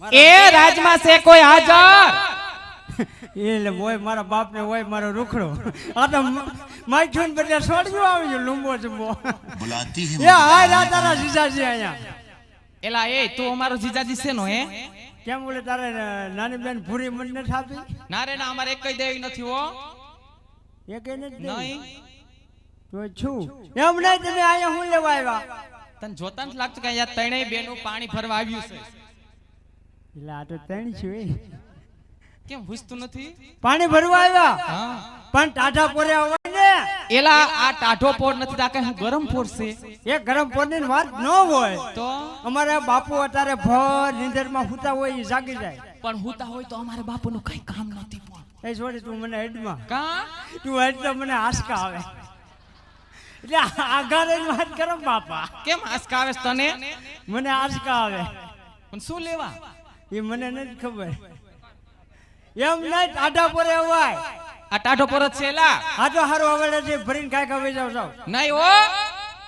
એ રાજમાં છે કોઈ હાજર? એટલે હોય મારા બાપ ને હોય મારો રૂખડો. આ તો માઠું બધા છોડજો આવજો લુંબો ચુંબો. બોલાતી હે હાય રાતારા જીજાજી અહીંયા. એલા એ તું અમારો જીજાજી છે નો હે? કેમ બોલે તારે નાની બેન ભૂરી મન ન થાપી ના રે ના અમારે એકય દેવી નથી હો. એકય નથી નહીં. તો છું. એમ નહીં તમે અહીંયા હું લેવા આવ્યા? તને જોતા જ લાગતું કે અહીંયા ત્રણેય બેનું પાણી ભરવા આવ્યું છે? એટલે આ તો ત્રણ છે કેમ ભૂસતું નથી? પાણી ભરવા આવ્યા. પણ ટાઢા પોરે હોય ને. એલા આ ટાઢો પોર નથી તા હું ગરમ પોર છે? એ ગરમ પોરની વાત ન હોય. તો? અમારા બાપુ અત્યારે ભર નીંદરમાં હુતા હોય એ જાગી જાય. પણ હુતા હોય તો અમારા બાપુનું કઈ કામ નથી પણ. એ છોડી તું મને હેડમાં. કા? તું હેડ તો મને આસકા આવે. એટલે આઘારે વાત કરો બાપા. કેમ આસકા આવે તને? મને આસકા આવે. પણ શું લેવા? એ મને નથી ખબર. એમ નહીં ટાઢા પોરે હોય. આ ટાઢો પોર જ છે એલા. આ તો હારું હવે છે ભરીને કાંઈ હવે જાવ જાવ. નહીં હો.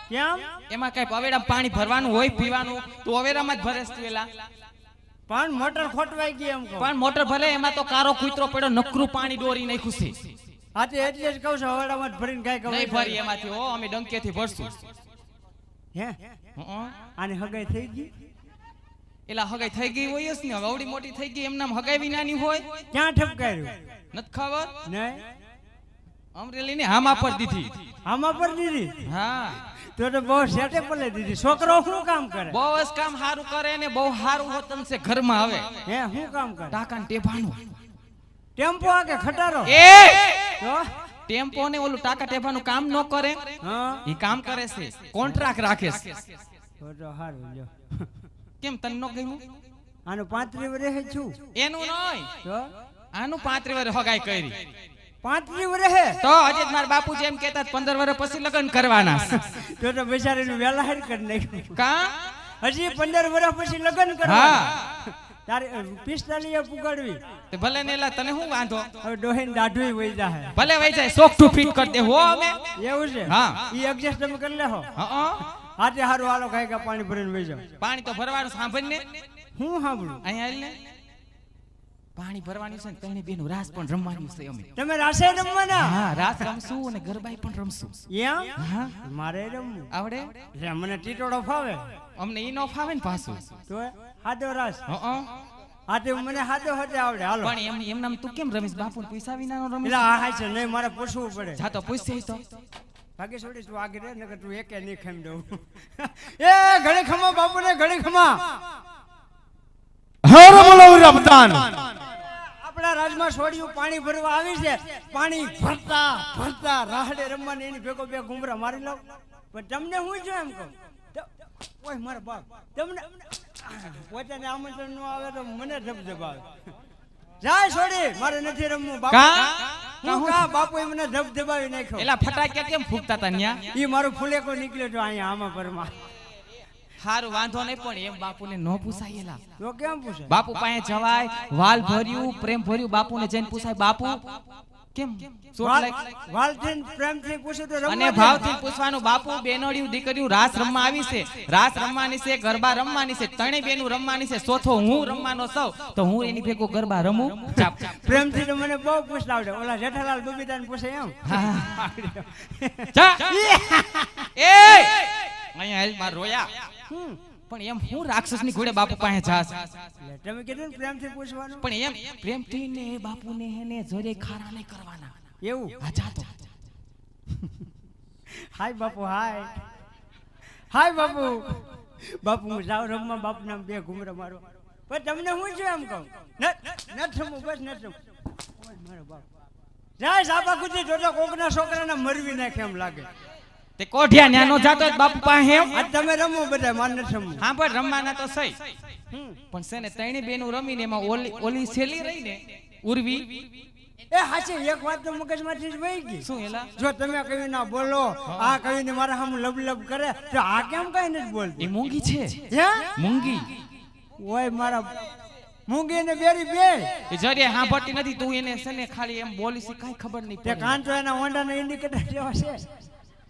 કેમ? એમાં કઈ પવેડા પાણી ભરવાનું હોય પીવાનું તો અવેરામાં જ ભરેસ તું પણ મોટર ખોટવાઈ ગઈ એમ પણ મોટર ભલે એમાં તો કારો કૂતરો પડ્યો નકરું પાણી દોરી નાખ્યું છે. આ તો એટલે જ કહું છું હવાડામાં ભરીને કાંઈક નહીં ભરી એમાંથી હો. અમે ડંકેથી ભરશું. હે હં. આની હગાઈ થઈ ગઈ? એલા હગાઈ થઈ ગઈ હોય ને હવે અવડી મોટી થઈ ગઈ એમનામ હગાઈ બી નાની હોય? ક્યાં ઠપકાર્યું? નથી ખબર નહીં અમરેલી ને હામા પર દીધી. હામા પર દીધી? હા. તો તો બહુ સેટે પલે દીધી. છોકરો શું કામ કરે? બહુ જ કામ સારું કરે ને બહુ સારું હોતન છે ઘરમાં આવે હે શું કામ કરે? ટાકા ટેભાનું ટેમ્પો આ કે ખટારો? એ! તો? ટેમ્પો ને ઓલું ટાકા ટેભાનું કામ ન કરે? હા. એ કામ કરે છે. કોન્ટ્રાક્ટ રાખે છે. તો સારું લ્યો. કેમ તન નો ગયું આનું પાંત્રી વર્ષે છું. એનું નોય. તો? આનું પાંત્રી વરે હોગાઈ કરી. પાંત્રી વર્ષે? તો હજી માર બાપુ જેમ કહેતા 15 વરે પછી લગ્ન કરવાના. તો તો બિચારીનું વેલા હાર કરી નાખ્યું. કા? હજી પંદર વર્ષ પછી લગ્ન હા. કરવા તારે પિસ્તાલીએ પુગાડવી. તે ભલે નેલા તને શું વાંધો? હવે ડોહીને દાઢુઈ વઈ જાય ભલે વઈ જાય શોખ ટુ ફિટ કરી દે હો અમે. એવું છે? હા. ઈ એડજસ્ટ તમે કરી લેહો. હં. હાથે હારું હાલો ખાઈ કા પાણી ભરીને વહી જાઓ. પાણી તો ભરવાનું સાંભળ ને હું સાંભળું? અહીંયા આવીને ને પાણી ભરવાનું છે ને તને બેનું રાસ પણ રમવાનું છે અમે. તમે રાસે રમવાના? હા રાસ રમશું અને ગરબાઈ પણ રમશું. એમ? હા. મારે રમવું. આવડે? એટલે મને ટીટોડો ફાવે. અમને ઈ નો ફાવે ને પાછું. તો હાદો રાસ. હં. હાથે મને હાદો હાથે આવડે. હાલો. પણ એમ એમ નામ તું કેમ રમીશ? બાપુ પૈસા વિના નો એટલે આ છે નહીં મારે પૂછવું પડે. જા તો પૂછશે તો. ભાગે છોડી તું આગળ રે નકર તું એકે નહીં ખમી દઉં. એ ઘડી ખમા બાપુ ને ઘડી ખમા. હર બોલો રમદાન. આપણા રાજમાં છોડ્યું પાણી ભરવા આવી છે. પાણી ભરતા ભરતા રાહડે રમવાની એની ભેગો બે ગુમરા મારી લઉં. પણ તમને હું જો એમ કહું? ઓય મારા બાપ તમને પોતાને આમંત્રણ ન આવે તો મને ધબધબ આવે. જાય છોડી મારે નથી રમવું બાપુ. કા? બાપુ મને ધબધબાવી નાખ્યો. એલા ફટાક્યા કેમ ફૂકતા તા ન્યા? ઈ મારું ફૂલેકો નીકળ્યો તો અહીંયા આમાં પરમાં. હારું વાંધો નહીં પણ એમ બાપુને નો પૂછાય એલા. તો કેમ પૂછાય? બાપુ પાસે જવાય વાલ ભર્યું પ્રેમ ભર્યું બાપુને જઈને પૂછાય બાપુ કેમ? ચોટ વાલ- લાગી? વાલથી ને પ્રેમથી પૂછે તો અને ભાવથી પૂછવાનું બાપુ બેનોડિયું દીકરીયું રાસ રમવા આવી છે. રાસ રમવાની છે ગરબા રમવાની છે ત્રણેય બેનું રમવાની છે. ચોથો હું રમવાનો સૌ તો હું એની ભેગો ગરબા રમું? પ્રેમથી તો મને બહુ પૂછતા આવડે. ઓલા જેઠાલાલ બબીતાને પૂછે એમ. એ! અહીંયા હેલ માર રોયા. પણ એમ હું રાક્ષસની ઘોડે બાપુ પાસે જાસ તમે કીધું ને પ્રેમથી પૂછવાનું? પણ એમ પ્રેમથી ને બાપુને એને જોરે ખારા નહીં કરવાના. એવું? હા જા તો. હાય બાપુ હાય. હાય બાપુ. બાપુ હું જાઉં રમવા બાપુ નામ બે ઘુમરો મારો પણ તમને હું છું એમ કહું? નથી બસ નથી ઓય મારો બાપ. જાય સાપા કુદી જોજો કોકના છોકરાને મરવી નાખે એમ લાગે. તે કોઢિયા ન્યાનો જાતો બાપુ પાસે આ તમે રમો બધા માને નથી હા પણ રમવાના તો સહી. પણ છે ને ત્રણે બેનું રમીને એમાં ઓલી ઓલી છેલી રહી ને ઉર્વી. એ હાચે એક વાત તો મગજમાંથી જ વહી ગઈ. શું એલા? જો તમે કઈ ના બોલો આ કહીને મારા સામે લબ લબ કરે તો આ કેમ કઈ નથી એ બોલતી મૂંગી છે. હે? મૂંગી. ઓય મારા મૂંગી ને બેરી બે. એ હા સાંભળતી નથી તું એને સને ખાલી એમ બોલી છે કાંઈ ખબર નહીં તે તો એના હોન્ડાના ઇન્ડિકેટર જેવા છે.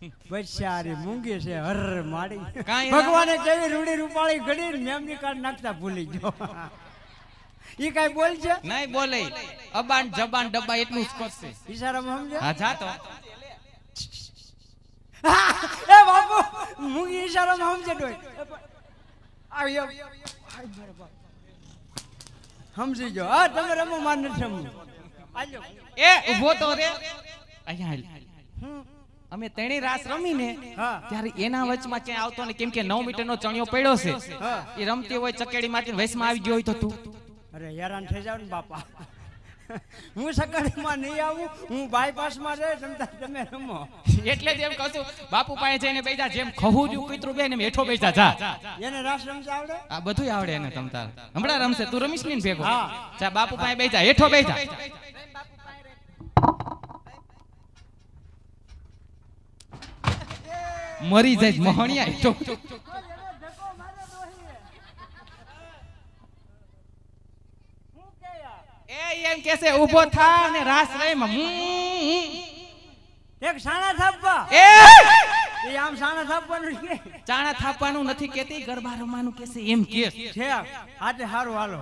બચારી મૂંગી છે હર માડી. ભગવાને કેવી રૂડી રૂપાળી ઘડી મેમની કાર્ડ નાખતા ભૂલી ગયો. ઈ કઈ બોલ છે? નહીં બોલે. અબાન જબાન ડબ્બા એટલું જ કરશે. ઈશારામાં સમજે હા જા તો. એ બાપુ હું ઈશારામાં સમજે ડોય આવ્યો. સમજી ગયો. હા તમે રમો માર નથી રમવું. એ ઊભો તો રે. અહીંયા હાલ. હમ. અમે તેણી રાસ રમીને ત્યારે એના વચમાં ક્યાંય આવતો ને કેમ કે નવ મીટરનો ચણિયો પડ્યો છે. એ રમતી હોય ચકેડી માંથી વયસમાં આવી ગયો હોય તો તું. અરે હેરાન થઈ જાવ ને બાપા. હું સકાળીમાં નહીં આવું હું બાયપાસમાં રહે સમતા તમે રમો. એટલે જ એમ કહું છું બાપુ પાસે જઈને બેજા જેમ ખહું જ કૂતરું બે એમ હેઠો બેસા જા. એને રાસ રમતા આવડે? આ બધું આવડે એને તમતાર હમણાં રમશે તું રમીશ ને ભેગો? હા. જા બાપુ પાસે બેજા હેઠો બેજા મરી જાય મહણિયા હેઠો એ એમ કેસે ઊભો થા અને રાસ રમ એક સાણા થાપવા. એ! એ આમ સાણા થાપવાનું છે ચાણા થાપવાનું નથી કેતી ગરબા રમવાનું કેસે એમ કે છે. આજે સારું હાલો.